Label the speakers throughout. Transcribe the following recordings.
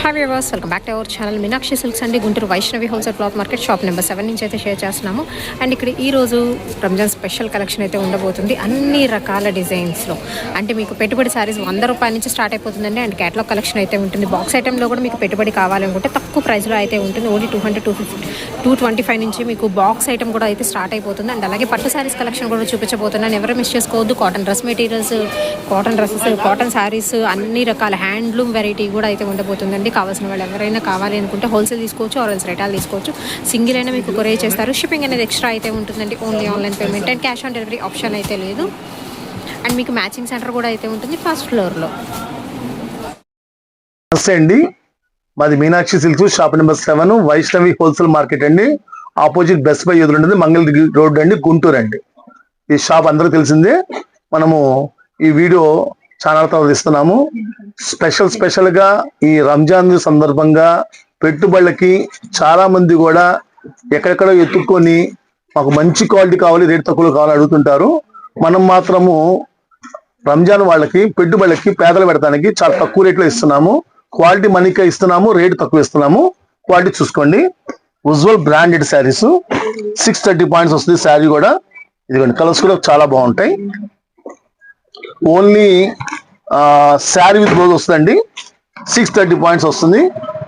Speaker 1: Hi viewers welcome back to our channel Meenakshi silks అండి Guntur Vaishnavi wholesale cloth market shop number seven నుంచి అయితే share చేస్తున్నాము. And ఇక్కడ ఈ రోజు రంజాన్ స్పెషల్ కలెక్షన్ అయితే ఉండబోతుంది. అన్ని రకాల డిజైన్స్లో అంటే మీకు పెట్టుబడి సారీస్ వంద రూపాయల నుంచి స్టార్ట్ అయిపోతుందండి. అండ్ క్యాటలాగ్ కలెక్షన్ అయితే ఉంటుంది. బాక్స్ ఐటెంలో కూడా మీకు పెట్టుబడి కావాలనుకుంటే తక్కువ ప్రైస్లో అయితే ఉంటుంది. Only two hundred two fifty two twenty five నుంచి మీకు బాక్స్ ఐటమ్ కూడా అయితే స్టార్ట్ అయిపోతుంది. అండ్ అలాగే పట్టు సారీస్ కలెక్షన్ కూడా చూపించబోతున్నాను. ఎవరు మిస్ చేసుకోవద్దు. Cotton dress materials cotton dresses cotton saris అన్ని రకాల హ్యాండ్లూమ్ వెరైటీ కూడా అయితే ఉండబోతుందండి. కావాల్సిన వాళ్ళు ఎవరైనా కావాలి అనుకుంటే హోల్సేల్ తీసుకోవచ్చు ఆరెల్స్ రిటైల్ తీసుకోవచ్చు. సింగిల్ అయినా మీకు కొరే చేస్తారు. షిప్పింగ్ అనేది ఎక్స్ట్రా అయితే ఉంటుందండి only online payment. And cash on delivery option అయితే లేదు. అండ్ మీకు మ్యాచింగ్ సెంటర్ కూడా అయితే ఉంటుంది ఫస్ట్ ఫ్లోర్లో.
Speaker 2: నమస్తే అండి. మాది Meenakshi silks shop number seven Vaishnavi wholesale market అండి. ఆపోజిట్ బెస్ట్ బై ఎదురుంటుంది మంగళగిరి రోడ్ అండి గుంటూరు అండి. ఈ షాప్ అందరూ తెలిసిందే. మనము ఈ వీడియో ఛానల్ తర్వాత ఇస్తున్నాము స్పెషల్ స్పెషల్గా ఈ రంజాన్ సందర్భంగా పెట్టుబడులకి చాలా మంది కూడా ఎక్కడెక్కడో ఎత్తుక్కొని మాకు మంచి క్వాలిటీ కావాలి రేట్ తక్కువలో కావాలి అడుగుతుంటారు. మనం మాత్రము రంజాన్ వాళ్ళకి పెట్టుబడులకి పేదలు పెడతానికి చాలా తక్కువ రేట్లో ఇస్తున్నాము. క్వాలిటీ మనీకే ఇస్తున్నాము రేట్ తక్కువ ఇస్తున్నాము. క్వాలిటీ చూసుకోండి. Ujjwal branded saris six thirty points వస్తుంది శారీ కూడా. ఇదిగోండి కలర్స్ కూడా చాలా బాగుంటాయి. ఓన్లీ శారీ విత్ బ్లౌజ్ వస్తుందండి. సిక్స్ థర్టీ పాయింట్స్ వస్తుంది.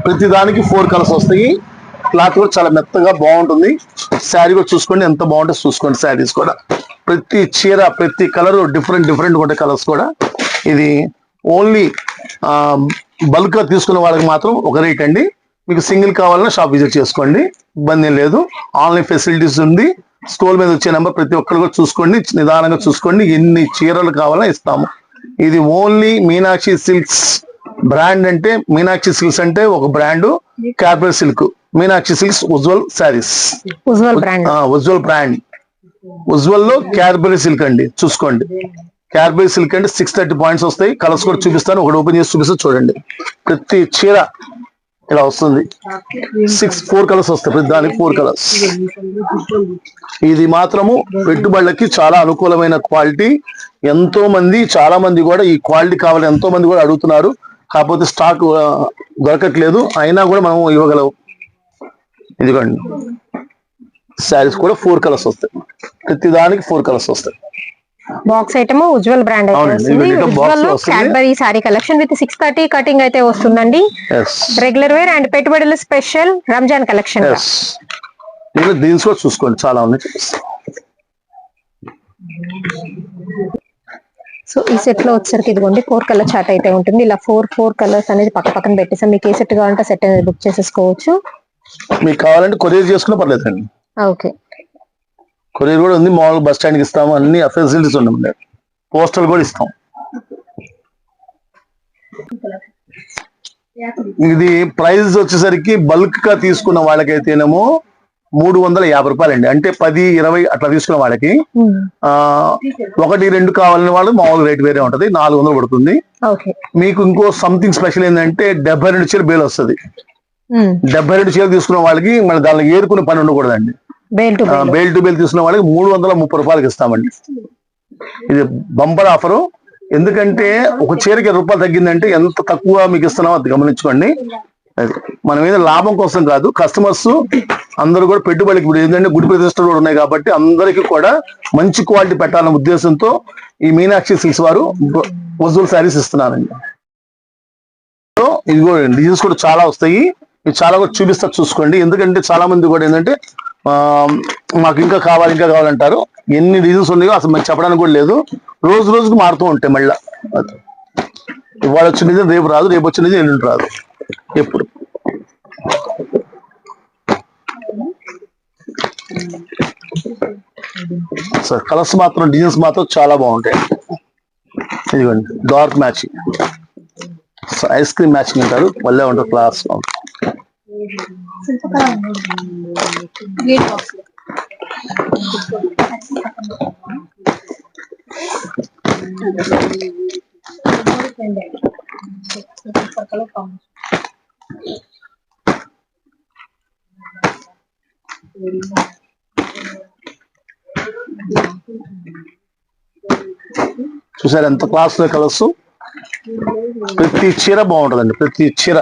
Speaker 2: ప్రతి దానికి ఫోర్ కలర్స్ వస్తాయి. క్లాత్ కూడా చాలా మెత్తగా బాగుంటుంది. శారీ కూడా చూసుకోండి. ఎంత బాగుంటుంది చూసుకోండి శారీస్ కూడా. ప్రతి చీర ప్రతి కలర్ డిఫరెంట్ డిఫరెంట్ ఉంటాయి కలర్స్ కూడా. ఇది ఓన్లీ బల్క్గా తీసుకున్న వాళ్ళకి మాత్రం ఒక రేట్ అండి. మీకు సింగిల్ కావాలన్నా షాప్ విజిట్ చేసుకోండి. ఇబ్బంది లేదు. ఆన్లైన్ ఫెసిలిటీస్ ఉంది. స్టోర్ మీద వచ్చే నెంబర్ ప్రతి ఒక్కరు కూడా చూసుకోండి నిదానంగా చూసుకోండి ఎన్ని చీరలు కావాలన్నా ఇస్తాము. ఇది ఓన్లీ మీనాక్షి సిల్క్స్ బ్రాండ్ అంటే మీనాక్షి సిల్క్స్ అంటే ఒక brand corporate silk. Meenakshi silks Ujjwal saris.
Speaker 1: Ujjwal brand.
Speaker 2: Ujjwal brand. ఉజ్వల్లో Cadbury silk అండి చూసుకోండి. క్యాడ్బరీ సిల్క్ అంటే సిక్స్ థర్టీ పాయింట్స్ వస్తాయి. కలర్స్ కూడా చూపిస్తాను ఒకటి ఓపెన్ చేసి చూపిస్తే చూడండి. ప్రతి చీర ఇలా వస్తుంది. సిక్స్ ఫోర్ కలర్స్ వస్తాయి. ప్రతి దానికి ఫోర్ కలర్స్ ఇది మాత్రము పెట్టుబడులకి చాలా అనుకూలమైన క్వాలిటీ ఎంతో మంది చాలా మంది కూడా ఈ క్వాలిటీ కావాలి ఎంతో మంది కూడా అడుగుతున్నారు. కాకపోతే స్టాక్ దొరకట్లేదు. అయినా కూడా మనం ఇవ్వగలవు ఇదిగోండి. శారీస్ కూడా ఫోర్ కలర్స్ వస్తాయి. ప్రతి దానికి ఫోర్ కలర్స్ వస్తాయి.
Speaker 1: Box item Ujjwal brand Ujjwal. Cadbury sari collection with six thirty cutting అయితే వస్తుందండి. రెగ్యులర్ వేర్ అండ్ పెట్టుబడులు స్పెషల్ రంజాన్ కలెక్షన్
Speaker 2: దీన్స్ కూడా చూసుకోండి చాలా ఉన్నాయి.
Speaker 1: సో ఈ సెట్లో వచ్చేసరికి ఇదిగోండి ఫోర్ కలర్ చార్ట్ అయితే ఉంటుంది. ఇలా ఫోర్ ఫోర్ కలర్స్ అనేది పక్క పక్కన పెట్టేసాం. మీకు ఏ సెట్ కావాలంటే సెట్ అనేది బుక్ చేసేసుకోవచ్చు.
Speaker 2: మీకు కావాలంటే కొరియర్ చేసుకున్నా పర్లేదండి.
Speaker 1: ఓకే
Speaker 2: కొరియర్ కూడా ఉంది మామూలుగా బస్ స్టాండ్కి ఇస్తాము అన్ని ఫెసిలిటీస్ ఉన్నాయి పోస్టల్ కూడా ఇస్తాం. ఇది ప్రైస్ వచ్చేసరికి బల్క్గా తీసుకున్న వాళ్ళకైతేనేమో మూడు వందల యాభై రూపాయలు అండి అంటే పది ఇరవై అట్లా తీసుకున్న వాళ్ళకి. ఆ ఒకటి రెండు కావాలని వాళ్ళు మామూలు రేట్ వేరే ఉంటది నాలుగు వందలు పడుతుంది. మీకు ఇంకో సంథింగ్ స్పెషల్ ఏంటంటే డెబ్బై రెండు చీర బేల్ వస్తుంది. డెబ్బై రెండు చీరలు తీసుకున్న వాళ్ళకి మన దానిలో ఏరుకునే పని ఉండకూడదండి.
Speaker 1: Bale to
Speaker 2: bale. తీసుకున్న వాళ్ళకి మూడు వందల ముప్పై రూపాయలకి ఇస్తామండి. ఇది బంపర్ ఆఫరు. ఎందుకంటే ఒక చీరకి రూపాయలు తగ్గిందంటే ఎంత తక్కువ మీకు ఇస్తున్నామో అది గమనించుకోండి. మన మీద లాభం కోసం కాదు కస్టమర్స్ అందరూ కూడా పెట్టుబడికి ఇప్పుడు ఏంటంటే గుడి ప్రతిష్టలు కూడా ఉన్నాయి కాబట్టి అందరికీ కూడా మంచి క్వాలిటీ పెట్టాలనే ఉద్దేశంతో ఈ మీనాక్షి సిల్క్స్ వారు వజూల్ శారీస్ ఇస్తున్నారండి. సో ఇదిగో డిజైన్స్ కూడా చాలా వస్తాయి. చాలా కూడా చూపిస్తా చూసుకోండి. ఎందుకంటే చాలా మంది కూడా ఏంటంటే మాకు ఇంకా కావాలి ఇంకా కావాలంటారు. ఎన్ని రీజన్స్ ఉన్నాయో అసలు మేము చెప్పడానికి కూడా లేదు. రోజు రోజుకు మారుతూ ఉంటాయి మళ్ళా. ఇవాళ వచ్చిన రేపు రాదు రేపు వచ్చిన డిజైన్ ఎల్లుండి రాదు. ఎప్పుడు. సార్ కలర్స్ మాత్రం డిజైన్స్ మాత్రం చాలా బాగుంటాయి. ఇదిగోండి dark matching ice cream matching అంటారు. మళ్ళీ ఉంటుంది క్లాస్ చూసారు ఎంత క్లాసులో కలర్స్ ప్రతి చీర బాగుంటుందండి ప్రతి చీర.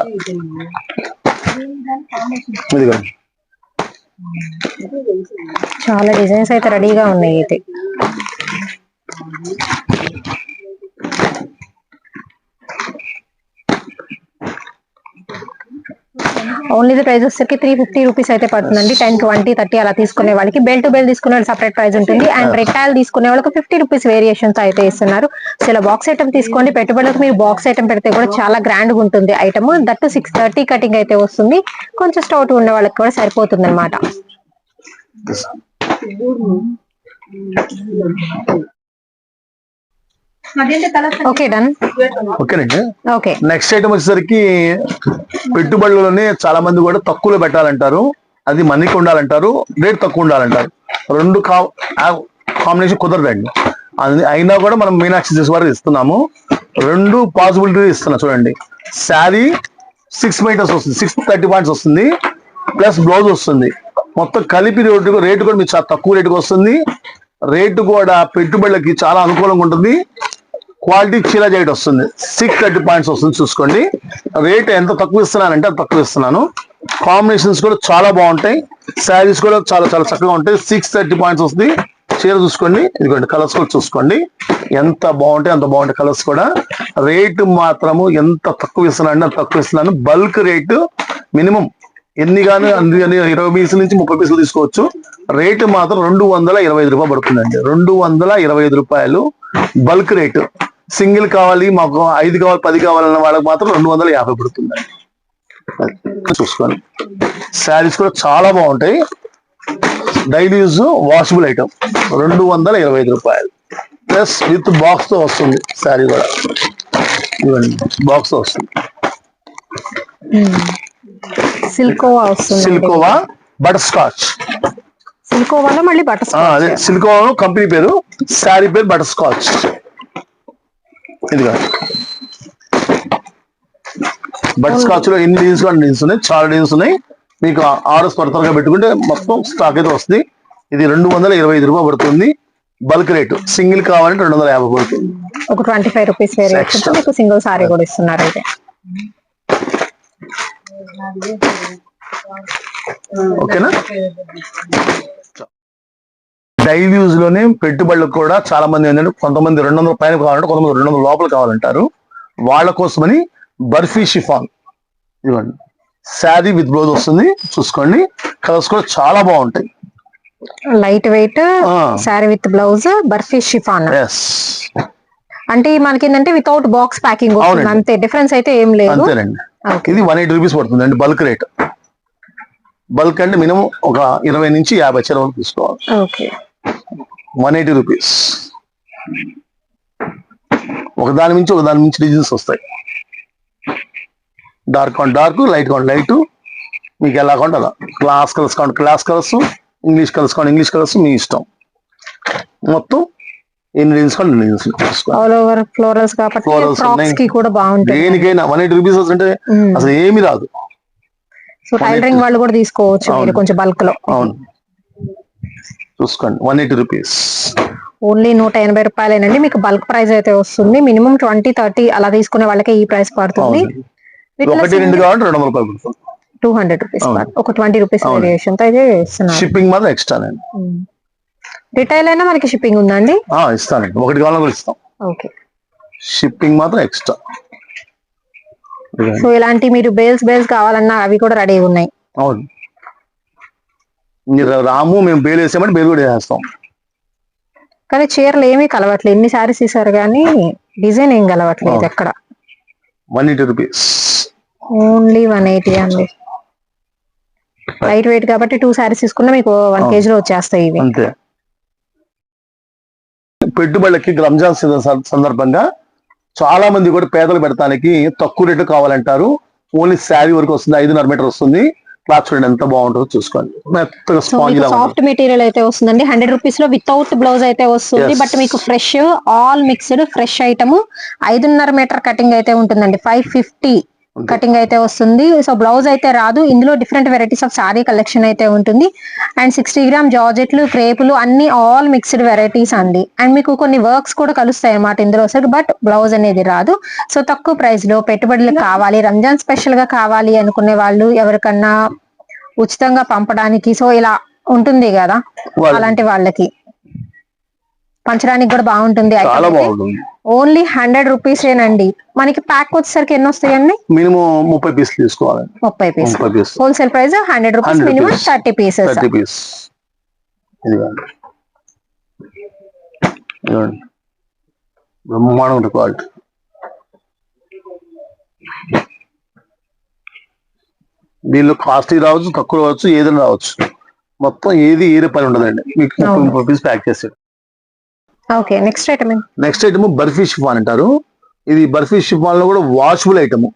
Speaker 1: చాలా డిజైన్స్ అయితే రెడీగా ఉన్నాయి అయితే. ఓన్లీ ప్రైస్ వచ్చేసరికి త్రీ ఫిఫ్టీ రూపీస్ అయితే పడుతుందండి. టెన్ ట్వంటీ థర్టీ అలా తీసుకునే వాళ్ళకి. బెల్ టు బెల్ తీసుకునే వాళ్ళు సపరేట్ ప్రైస్ ఉంటుంది అండ్ రిటైల్ తీసుకునే వాళ్ళకి ఫిఫ్టీ రూపీస్ వేరియేషన్స్ అయితే ఇస్తున్నారు. సో ఇలా బాక్స్ ఐటమ్ తీసుకోండి. పెట్టుబడులకు మీరు బాక్స్ ఐటమ్ పెడితే కూడా చాలా గ్రాండ్గా ఉంటుంది item that six thirty cutting అయితే వస్తుంది. కొంచెం స్టౌట్ ఉన్న వాళ్ళకి కూడా సరిపోతుంది అనమాట ఓకే డన్
Speaker 2: ఓకేనండి
Speaker 1: ఓకే
Speaker 2: నెక్స్ట్ ఐటమ్ వచ్చేసరికి పెట్టుబడులని చాలా మంది కూడా తక్కువలో పెట్టాలంటారు. అది మనీకి ఉండాలంటారు రేట్ తక్కువ ఉండాలంటారు. రెండు కాంబినేషన్ కుదరదండి. అది అయినా కూడా మనం మీనాక్షి చేసే వారికి ఇస్తున్నాము. రెండు పాసిబిలిటీ ఇస్తున్నాం చూడండి. శారీ సిక్స్ మీటర్స్ వస్తుంది సిక్స్ థర్టీ పాయింట్స్ వస్తుంది ప్లస్ బ్లౌజ్ వస్తుంది. మొత్తం కలిపి రేటు రేటు కూడా మీకు చాలా తక్కువ రేటుకి వస్తుంది. రేటు కూడా పెట్టుబడులకి చాలా అనుకూలంగా ఉంటుంది. క్వాలిటీ చీర వస్తుంది. సిక్స్ థర్టీ పాయింట్స్ వస్తుంది చూసుకోండి. రేట్ ఎంత తక్కువ ఇస్తున్నానంటే అంత తక్కువ ఇస్తున్నాను. కాంబినేషన్స్ కూడా చాలా బాగుంటాయి. శారీస్ కూడా చాలా చాలా చక్కగా ఉంటాయి. సిక్స్ థర్టీ పాయింట్స్ వస్తుంది. చీర చూసుకోండి. ఇదిగోండి కలర్స్ కూడా చూసుకోండి. ఎంత బాగుంటాయి అంత బాగుంటాయి కలర్స్ కూడా. రేటు మాత్రము ఎంత తక్కువ ఇస్తున్నాను అంత తక్కువ ఇస్తున్నాను. బల్క్ రేటు మినిమం ఎన్ని కానీ అన్ని కానీ ఇరవై పీసుల నుంచి ముప్పై పీసులు తీసుకోవచ్చు. రేటు మాత్రం రెండు వందల ఇరవై ఐదు రూపాయలు పడుతుందండి. రెండు వందల ఇరవై ఐదు రూపాయలు బల్క్ రేటు. సింగిల్ కావాలి మాకు ఐదు కావాలి పది కావాలన్న వాళ్ళకి మాత్రం రెండు వందల యాభై పడుతుందండి చూసుకోండి. శారీస్ కూడా చాలా బాగుంటాయి. Daily use washable item. రెండు వందల ఇరవై ఐదు రూపాయలు. ప్లస్ విత్ బాక్స్తో వస్తుంది శారీ కూడా. ఇవ్వండి బాక్స్తో వస్తుంది.
Speaker 1: సిల్కోవా
Speaker 2: సిల్కోవా బటర్ స్కాచ్
Speaker 1: సిల్కోవాలో? మళ్ళీ బటర్
Speaker 2: అదే సిల్కోవా కంపెనీ పేరు శారీ పేరు బటర్ స్కాచ్ ఇదిగా. బటర్ స్కాచ్లో ఎన్ని డిజైన్స్ కూడా డిజైన్స్ ఉన్నాయి? చాలా డిజైన్స్ ఉన్నాయి. మీకు ఆర్డర్స్ త్వర త్వరగా పెట్టుకుంటే మొత్తం స్టాక్ అయితే వస్తుంది. ఇది రెండు వందల ఇరవై ఐదు రూపాయలు పడుతుంది. బల్క్ రేటు సింగిల్ కావాలంటే రెండు వందల యాభై పడుతుంది.
Speaker 1: ఒక ట్వంటీ ఫైవ్ రూపీస్ వేరియేషన్. మీకు సింగిల్ సారీ కూడా ఇస్తున్నారు అయితే.
Speaker 2: ఓకేనా? డైలీ యూజ్లోనే పెట్టుబడులకు కూడా చాలా మంది ఏంటంటే కొంతమంది రెండు వందల పైన కావాలంటే కొంతమంది రెండు వందల లోపల కావాలంటారు. వాళ్ళ కోసమని బర్ఫీ షిఫాన్ ఇవ్వండి. శారీ విత్ బ్లౌజ్ వస్తుంది చూసుకోండి. కలర్స్ కూడా చాలా బాగుంటాయి.
Speaker 1: Light weight. Sari with blouse Barfi chiffon. అంటే మనకి ఏంటంటే వితౌట్ బాక్స్ ప్యాకింగ్ వస్తుంది. అంతే. డిఫరెన్స్ అయితే ఏం లేదు.
Speaker 2: ఇది వన్ ఎయిటీ రూపీస్ పడుతుంది అండి బల్క్ రేట్ బల్క్ అంటే మినిమం ఒక ఇరవై నుంచి యాభై చీర వరకు తీసుకోవాలి.
Speaker 1: ఓకే
Speaker 2: వన్ ఎయిటీ రూపీస్ ఒక దాని నుంచి ఒక దాని నుంచి డిజైన్స్ వస్తాయి. డార్క్ కాన్ డార్క్ లైట్ కాన్ లైట్ మీకు ఎలా కావాలి అలా క్లాస్ కలర్స్ కావాలి క్లాస్ కలర్స్ ఇంగ్లీష్ కలర్స్ కావాలి ఇంగ్లీష్ కలర్స్ మీ ఇష్టం. మొత్తం ఎన్ని కావాలి
Speaker 1: ఆల్ ఓవర్ ఫ్లోరల్స్ కాబట్టి ఫ్రాక్స్. కి కూడా బాగుంటుంది
Speaker 2: దేనికైనా వన్ ఎయిటీ రూపీస్ అంటే అసలు ఏమి రాదు.
Speaker 1: సో టైలరింగ్ వాళ్ళు కూడా తీసుకోవచ్చు. కొంచెం బల్క్లో.
Speaker 2: అవును. చూసుకోండి. వన్ ఎయిటీ రూపీస్
Speaker 1: ఓన్లీ నూట ఎనభై రూపాయలేనండి. మీకు బల్క్ ప్రైస్ అయితే వస్తుంది. మినిమం ట్వంటీ థర్టీ అలా తీసుకునే వాళ్ళకి ఈ ప్రైస్ పడుతుంది.
Speaker 2: ఒకటి రెండు కావాలంటే రెండు వందల రూపాయలు
Speaker 1: టూ హండ్రెడ్ రూపీస్. ఒక ట్వంటీ రూపీస్. వేరియేషన్తో అయితే ఇస్తున్నారు
Speaker 2: షిప్పింగ్ మాత్రం ఎక్స్ట్రా
Speaker 1: రిటైల్ అయినా మనకి షిప్పింగ్ ఉందండి
Speaker 2: ఇస్తానండి. ఒకటి కావాలన్నా కూడా ఇస్తాం.
Speaker 1: ఓకే
Speaker 2: షిప్పింగ్ మాత్రం ఎక్స్ట్రా
Speaker 1: సో ఇలాంటి మీరు బేల్స్ బేల్స్ కావాలన్నా అవి కూడా రెడీ ఉన్నాయి.
Speaker 2: అవును. మీరు రాము మేము బేలు వేసామంటే బేలు కూడా వేస్తాం.
Speaker 1: కానీ చీరలు ఏమీ కలవట్లేదు. ఎన్ని సారీస్ తీసారు కానీ డిజైన్ ఏం కలవట్లేదు. ఎక్కడ?
Speaker 2: One eighty rupees
Speaker 1: only one eighty అండి. లైట్ వెయిట్ కాబట్టి టూ సారీస్ తీసుకున్నా మీకు వన్. కేజీలో వచ్చేస్తాయి ఇవి.
Speaker 2: అంతే. పెట్టుబడులకి రంజాన్ సందర్భంగా చాలా మంది కూడా పేదలు పెడతానికి తక్కువ రేటు కావాలంటారు. ఓన్లీ శారీ వరకు వస్తుంది. ఐదున్నర మీటర్ వస్తుంది. క్లాత్ చూడండి ఎంత బాగుంటుందో చూసుకోండి. మెత్తగా స్పాంజ్.
Speaker 1: సాఫ్ట్ మెటీరియల్ అయితే వస్తుందండి. హండ్రెడ్ రూపీస్లో వితౌట్ బ్లౌజ్ అయితే వస్తుంది. బట్ మీకు fresh all mixed fresh item ఐదున్నర మీటర్ కటింగ్ అయితే ఉంటుందండి. ఫైవ్ ఫిఫ్టీ కటింగ్ అయితే వస్తుంది. సో బ్లౌజ్ అయితే రాదు. ఇందులో different varieties of sari collection అయితే ఉంటుంది. అండ్ సిక్స్టీ గ్రామ్ జార్జెట్లు క్రేపులు అన్ని ఆల్ మిక్స్డ్ వెరైటీస్ అండి. అండ్ మీకు కొన్ని వర్క్స్ కూడా కలుస్తాయి అన్నమాట ఇందులో సరే బట్ బ్లౌజ్ అనేది రాదు. సో తక్కువ ప్రైస్లో పెట్టుబడులు కావాలి. రంజాన్ స్పెషల్గా కావాలి అనుకునే వాళ్ళు ఎవరికన్నా ఉచితంగా పంపడానికి సో ఇలా ఉంటుంది కదా అలాంటి వాళ్ళకి. పంచడానికి కూడా బాగుంటుంది. ఓన్లీ హండ్రెడ్ రూపీస్ ఏనండి మనకి ప్యాక్ వచ్చేసరికి ఎన్ని వస్తాయండి
Speaker 2: మినిమం ముప్పై పీసులు తీసుకోవాలి
Speaker 1: ముప్పై పీస్
Speaker 2: ముప్పై piece
Speaker 1: wholesale price hundred rupees
Speaker 2: 100
Speaker 1: minimum. Thirty pieces.
Speaker 2: Thirty piece. బ్రహ్మాండం ఉంటుంది క్వాలిటీ. దీనిలో కాస్ట్లీ రావచ్చు తక్కువ రావచ్చు ఏదైనా రావచ్చు. మొత్తం ఏది ఏరే పని ఉండదండి. మీకు ముప్పై
Speaker 1: అవును.
Speaker 2: ముప్పై పీస్ ప్యాక్ చేసాడు
Speaker 1: okay next item
Speaker 2: next item Barfi chiffon అంటారు. ఇది బర్ఫీ షిఫాన్లో కూడా వాషబుల్ ఐటమ్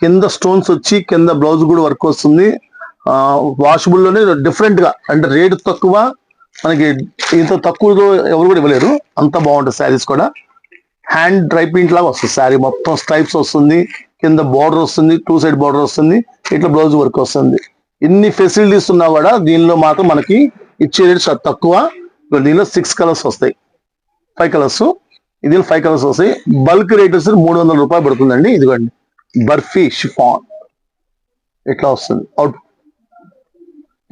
Speaker 2: కింద స్టోన్స్ వచ్చి కింద బ్లౌజ్ కూడా వర్క్ వస్తుంది. వాషబుల్లోనే డిఫరెంట్గా అంటే రేటు తక్కువ మనకి ఇంత తక్కువతో ఎవరు కూడా ఇవ్వలేరు. అంత బాగుంటుంది శారీస్ కూడా. హ్యాండ్ డ్రై ప్రింట్ లాగా వస్తుంది శారీ మొత్తం స్ట్రైప్స్ వస్తుంది. కింద బార్డర్ వస్తుంది టూ సైడ్ బార్డర్ వస్తుంది. ఇట్లా బ్లౌజ్ వర్క్ వస్తుంది. ఇన్ని ఫెసిలిటీస్ ఉన్నా కూడా దీనిలో మాత్రం మనకి ఇచ్చే రేట్స్ తక్కువ. దీనిలో సిక్స్ కలర్స్ వస్తాయి. Five colours. ఇది ఫైవ్ కలర్స్ వస్తాయి. బల్క్ రేట్ వచ్చి మూడు వందల రూపాయలు పడుతుందండి. ఇదిగోండి. బర్ఫీ షిఫాన్. ఇట్లా వస్తుంది? అవుట్.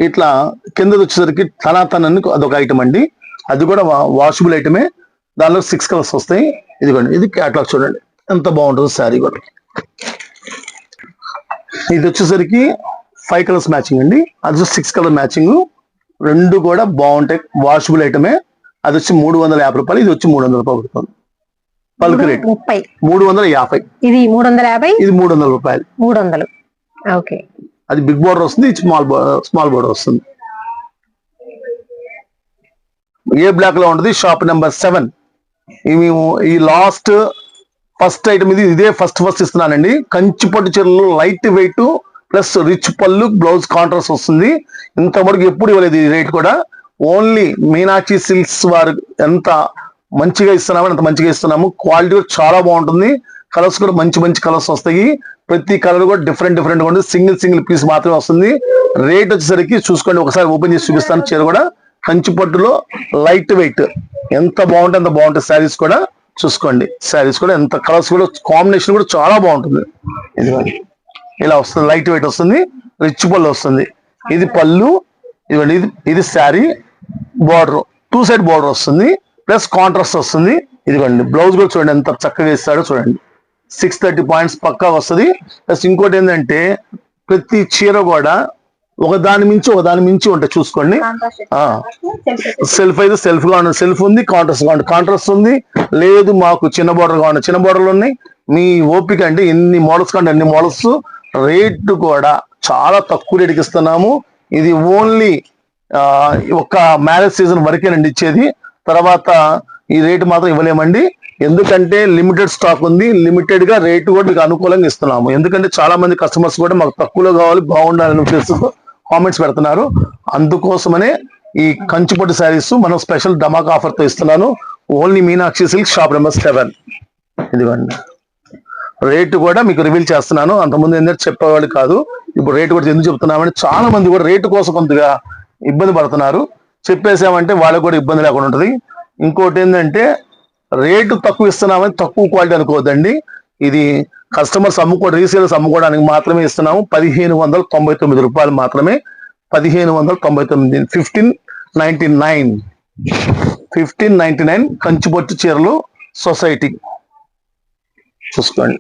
Speaker 2: ఇట్లా కిందది వచ్చేసరికి తనాతన్ అని అదొక ఐటమ్ అండి. అది కూడా వాషబుల్ ఐటమే దానిలో సిక్స్ కలర్స్ వస్తాయి. ఇదిగోండి. ఇది క్యాట్లాగ్ చూడండి. ఎంత బాగుంటుంది శారీ కూడా. ఇది వచ్చేసరికి ఫైవ్ కలర్స్ మ్యాచింగ్ అండి. అది సిక్స్ కలర్ మ్యాచింగ్ రెండు కూడా బాగుంటాయి. వాషబుల్ ఐటమే అది వచ్చి మూడు వందల యాభై రూపాయలు ఇది వచ్చి మూడు వందల రూపాయలు పడుతుంది. Bulk rate.
Speaker 1: ముప్పై.
Speaker 2: మూడు వందల యాభై.
Speaker 1: ఇది మూడు వందల యాభై?
Speaker 2: ఇది మూడు వందల రూపాయలు.
Speaker 1: మూడు వందలు ఓకే.
Speaker 2: అది బిగ్ బోర్డర్ వస్తుంది ఇది స్మాల్ స్మాల్ బోర్డర్ వస్తుంది. ఏ బ్లాక్లో ఉంటుంది? Shop number seven. మేము ఈ లాస్ట్ ఫస్ట్ ఐటమ్ ఇది ఇదే ఫస్ట్ ఫస్ట్ ఇస్తున్నానండి. కంచి పట్టు చీరలు లైట్ వెయిట్ ప్లస్ రిచ్ పళ్ళు బ్లౌజ్ కాంట్రాస్ట్ వస్తుంది. ఇంతవరకు ఎప్పుడు ఇవ్వలేదు ఈ రేట్ కూడా. ఓన్లీ మీనాక్షి సిల్క్స్ వారు ఎంత మంచిగా ఇస్తున్నామో అంత మంచిగా ఇస్తున్నాము. క్వాలిటీ కూడా చాలా బాగుంటుంది. కలర్స్ కూడా మంచి మంచి కలర్స్ వస్తాయి. ప్రతి కలర్ కూడా డిఫరెంట్ డిఫరెంట్గా ఉంటుంది. సింగిల్ సింగిల్ పీస్ మాత్రమే వస్తుంది. రేట్ వచ్చేసరికి చూసుకోండి. ఒకసారి ఓపెన్ చేసి చూపిస్తాను. చీర కూడా కంచి పట్టులో లైట్ వెయిట్ ఎంత బాగుంటే అంత బాగుంటుంది శారీస్ కూడా. చూసుకోండి. శారీస్ కూడా ఎంత కలర్స్ కూడా కాంబినేషన్ కూడా చాలా బాగుంటుంది. ఇదిగోండి. ఇలా వస్తుంది. లైట్ వెయిట్ వస్తుంది. రిచ్ పళ్ళు వస్తుంది. ఇది పళ్ళు. ఇదిగోండి. ఇది ఇది sari border two side border వస్తుంది ప్లస్ కాంట్రాస్ట్ వస్తుంది. ఇదిగోండి బ్లౌజ్ కూడా చూడండి ఎంత చక్కగా ఇస్తాడో చూడండి. సిక్స్ థర్టీ పాయింట్స్ పక్కా వస్తుంది. ప్లస్ ఇంకోటి ఏంటంటే ప్రతి చీర కూడా ఒక దాని మించి ఒక దాని మించి ఉంటాయి చూసుకోండి. సెల్ఫ్ అయితే సెల్ఫ్గా ఉంది సెల్ఫ్ ఉంది కాంట్రాస్ట్గా ఉంది కాంట్రాస్ట్ ఉంది. లేదు మాకు చిన్న బోర్డర్గా ఉంది చిన్న బోర్డర్లు ఉన్నాయి. మీ ఓపిక అంటే ఎన్ని మోడల్స్ కంటే అన్ని మోడల్స్ రేట్ కూడా చాలా తక్కువ రేటుకి ఇస్తున్నాము. ఇది ఓన్లీ ఒక మ్యారేజ్ సీజన్ వరకేనండి ఇచ్చేది. తర్వాత ఈ రేటు మాత్రం ఇవ్వలేమండి. ఎందుకంటే లిమిటెడ్ స్టాక్ ఉంది. లిమిటెడ్గా రేటు కూడా మీకు అనుకూలంగా ఇస్తున్నాము. ఎందుకంటే చాలా మంది కస్టమర్స్ కూడా మాకు తక్కువలో కావాలి బాగుండాలని ఉద్దేశంతో కామెంట్స్ పెడుతున్నారు. అందుకోసమనే ఈ కంచిపట్టు శారీస్ మనం స్పెషల్ డమాక్ ఆఫర్తో ఇస్తున్నాను. Only Meenakshi silk shop number seven. ఇదిగోండి. రేటు కూడా మీకు రివీల్ చేస్తున్నాను. అంతకుముందు ఏంటంటే చెప్పేవాళ్ళు కాదు. ఇప్పుడు రేటు కూడా ఎందుకు చెప్తున్నామని చాలా మంది కూడా రేటు కోసం కొద్దిగా ఇబ్బంది పడుతున్నారు. చెప్పేసామంటే వాళ్ళకి కూడా ఇబ్బంది లేకుండా ఉంటుంది. ఇంకోటి ఏంటంటే రేటు తక్కువ ఇస్తున్నామని తక్కువ క్వాలిటీ అనుకోవద్దండి. ఇది కస్టమర్స్ అమ్ముకో రీసేల్స్ అమ్ముకోవడానికి మాత్రమే ఇస్తున్నాము. పదిహేను వందల తొంభై తొమ్మిది రూపాయలు మాత్రమే. పదిహేను వందల తొంభై తొమ్మిది fifteen ninety nine fifteen ninety nine కంచిపొట్టు చీరలు సొసైటీ. చూసుకోండి.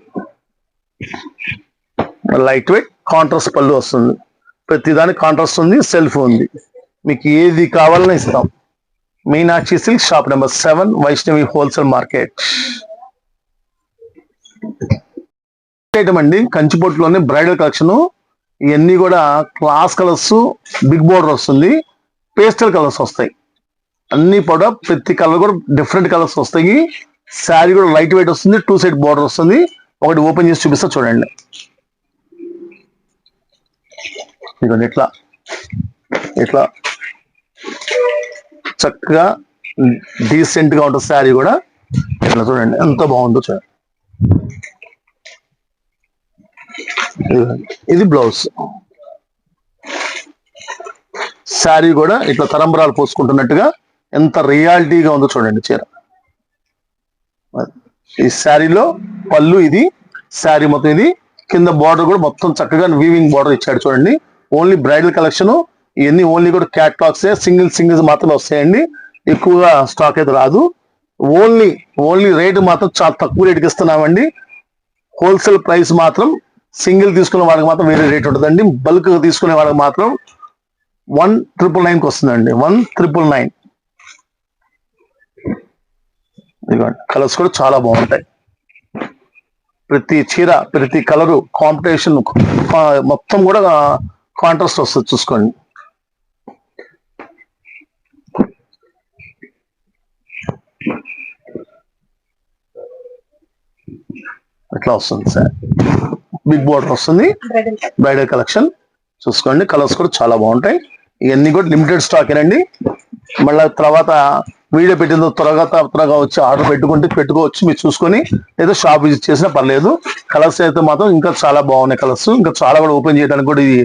Speaker 2: లైట్ వెయిట్ కాంట్రాస్ట్ పళ్ళు వస్తుంది. ప్రతిదానికి కాంట్రాస్ట్ ఉంది సెల్ఫ్ ఉంది. మీకు ఏది కావాలని ఇస్తాం. Meenakshi silk shop number seven Vaishnavi wholesale market item అండి కంచిపొట్టులోనే బ్రైడల్ కలెక్షన్ ఇవన్నీ కూడా క్లాస్ కలర్స్ బిగ్ బోర్డర్ వస్తుంది. పేస్టల్ కలర్స్ వస్తాయి. అన్ని కూడా ప్రతి కలర్ కూడా డిఫరెంట్ కలర్స్ వస్తాయి. శారీ కూడా లైట్ వెయిట్ వస్తుంది. టూ సైడ్ బోర్డర్ వస్తుంది. ఒకటి ఓపెన్ చేసి చూపిస్తా చూడండి. ఇదిగోండి ఇట్లా. ఇట్లా. చక్కగా డీసెంట్గా ఉంటుంది శారీ కూడా. ఇట్లా చూడండి ఎంత బాగుందో చూడండి. ఇది బ్లౌజ్. శారీ కూడా ఇట్లా తరంబరాలు పోసుకుంటున్నట్టుగా ఎంత రియాలిటీగా ఉందో చూడండి చీర. ఈ శారీలో పళ్ళు ఇది శారీ మొత్తం ఇది. కింద బార్డర్ కూడా మొత్తం చక్కగా వీవింగ్ బార్డర్ ఇచ్చాడు చూడండి. Only bridal collection. ఇవన్నీ ఓన్లీ కూడా క్యాట్లాగ్స్ సింగిల్ సింగిల్స్ మాత్రమే వస్తాయండి. ఎక్కువగా స్టాక్ అయితే రాదు. ఓన్లీ ఓన్లీ రేటు మాత్రం చాలా తక్కువ రేటుకి ఇస్తున్నామండి. హోల్సేల్ ప్రైస్ మాత్రం సింగిల్ తీసుకునే వాళ్ళకి మాత్రం వేరే రేట్ ఉంటుందండి. బల్క్ తీసుకునే వాళ్ళకి మాత్రం వన్ ట్రిపుల్ నైన్కి వస్తుందండి. One triple nine. కలర్స్ కూడా చాలా బాగుంటాయి. ప్రతి చీర ప్రతి కలరు కాంపిటీషన్ మొత్తం కూడా కాంట్రాస్ట్ వస్తుంది చూసుకోండి. ఎట్లా వస్తుంది సార్? బిగ్ బోర్డర్ వస్తుంది. బ్రైడల్ కలెక్షన్ చూసుకోండి కలర్స్ కూడా చాలా బాగుంటాయి. ఇవన్నీ కూడా లిమిటెడ్ స్టాక్ ఏనండి మళ్ళీ తర్వాత వీడియో పెట్టిన త్వరగా త్వరగా వచ్చి ఆర్డర్ పెట్టుకుంటే పెట్టుకోవచ్చు మీరు చూసుకొని. లేదా షాప్ విజిట్ చేసినా పర్లేదు. కలర్స్ అయితే మాత్రం ఇంకా చాలా బాగున్నాయి కలర్స్ ఇంకా చాలా కూడా ఓపెన్ చేయడానికి కూడా ఇది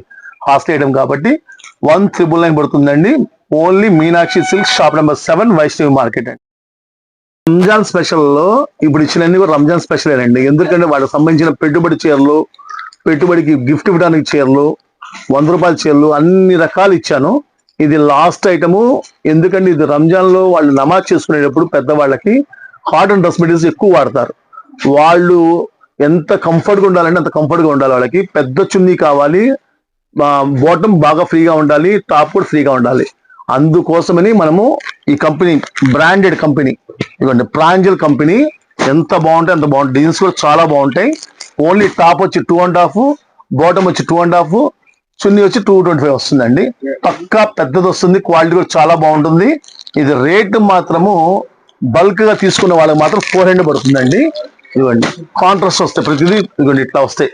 Speaker 2: హాస్టల్ ఐటమ్ కాబట్టి వన్ త్రిబుల్ నైన్ పడుతుందండి. Only Meenakshi silk shop number seven Vaishnavi market అండి. రంజాన్ స్పెషల్లో ఇప్పుడు ఇచ్చినన్ని కూడా రంజాన్ స్పెషలేనండి ఎందుకంటే వాళ్ళకి సంబంధించిన పెట్టుబడి చీరలు పెట్టుబడికి గిఫ్ట్ ఇవ్వడానికి చీరలు వంద రూపాయల చీరలు అన్ని రకాలు ఇచ్చాను. ఇది లాస్ట్ ఐటము ఎందుకంటే ఇది రంజాన్లో వాళ్ళు నమాజ్ చేసుకునేటప్పుడు పెద్దవాళ్ళకి కాటన్ డ్రెస్ మెటీరియల్స్ ఎక్కువ వాడతారు. వాళ్ళు ఎంత కంఫర్ట్గా ఉండాలంటే అంత కంఫర్ట్గా ఉండాలి వాళ్ళకి. పెద్ద చున్నీ కావాలి బాటమ్ బాగా ఫ్రీగా ఉండాలి టాప్ కూడా ఫ్రీగా ఉండాలి. అందుకోసమని మనము ఈ కంపెనీ బ్రాండెడ్ కంపెనీ ఇవ్వండి ప్రాంజల్ కంపెనీ ఎంత బాగుంటాయి అంత బాగుంటాయి డిజైన్స్ కూడా చాలా బాగుంటాయి. ఓన్లీ టాప్ వచ్చి టూ అండ్ హాఫ్ బాటమ్ వచ్చి టూ అండ్ హాఫ్ చున్నీ వచ్చి టూ ట్వంటీ ఫైవ్ వస్తుందండి. పక్కా పెద్దది వస్తుంది క్వాలిటీ కూడా చాలా బాగుంటుంది. ఇది రేట్ మాత్రము బల్క్గా తీసుకున్న వాళ్ళకి మాత్రం ఫోర్ హండ్రెడ్ పడుతుందండి. ఇవ్వండి కాంట్రాస్ట్ వస్తాయి ప్రతిదీ ఇవ్వండి ఇట్లా వస్తాయి.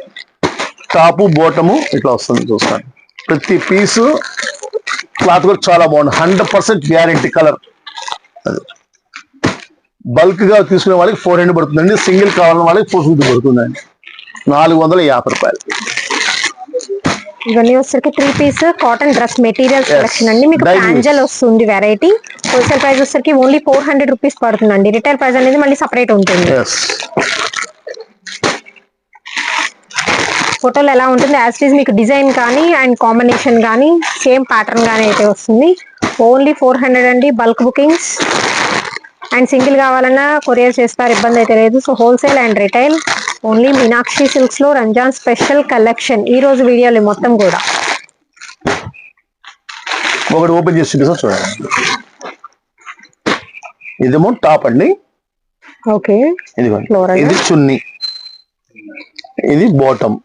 Speaker 2: టాపు బోటము ఇట్లా వస్తుంది చూస్తాను ప్రతి పీసు క్లాత్ కూడా చాలా బాగుంది. Hundred percent guarantee colour. బల్క్గా తీసుకునే వాళ్ళకి ఫోర్ హండ్రెడ్ పడుతుందండి. సింగిల్ కావాలని వాళ్ళకి ఫోర్ ఫిఫ్టీ పడుతుందండి. నాలుగు వందల యాభై రూపాయలు.
Speaker 1: ఇవన్నీ వచ్చరికి three piece cotton dress materials
Speaker 2: Yes.
Speaker 1: Collection అండి. మీకు ప్యాంజల్ వస్తుంది వెరైటీ హోల్సేల్ ప్రైస్ వచ్చరికి ఓన్లీ ఫోర్ హండ్రెడ్ రూపీస్ పడుతుందండి. రిటైల్ ప్రైస్ అనేది మళ్ళీ సపరేట్ ఉంటుంది. ఫోటోలో ఎలా ఉంటుంది? యాజ్ ఇట్ ఈస్ మీకు డిజైన్ కానీ అండ్ కాంబినేషన్ కానీ సేమ్ ప్యాటర్న్ కానీ అయితే వస్తుంది. ఓన్లీ ఫోర్ హండ్రెడ్ అండి బల్క్ బుకింగ్స్ అండ్ సింగిల్ కావాలన్నా కొరియర్ చేస్తారు ఇబ్బంది అయితే లేదు. So wholesale and retail only Meenakshi సిల్క్స్లో Ramzan special collection ఈ రోజు వీడియోలు మొత్తం కూడా.
Speaker 2: ఒకటి ఓపెన్ చేసి చూడండి. ఇదేమో టాప్ అండి.
Speaker 1: ఓకే.
Speaker 2: ఇది చున్నీ. ఇది బాటమ్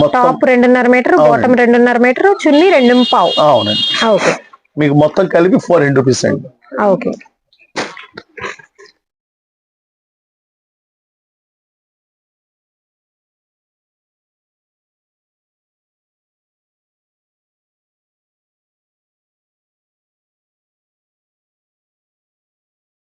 Speaker 1: టాప్ రెండున్నర మీటర్. బాటమ్ రెండున్నర మీటర్ చున్నీ రెండు పావు.
Speaker 2: అవునండి.
Speaker 1: ఓకే.
Speaker 2: మీకు మొత్తం కలిపి ఫోర్ హండ్రెడ్ రూపీస్ అండి.
Speaker 1: ఓకే.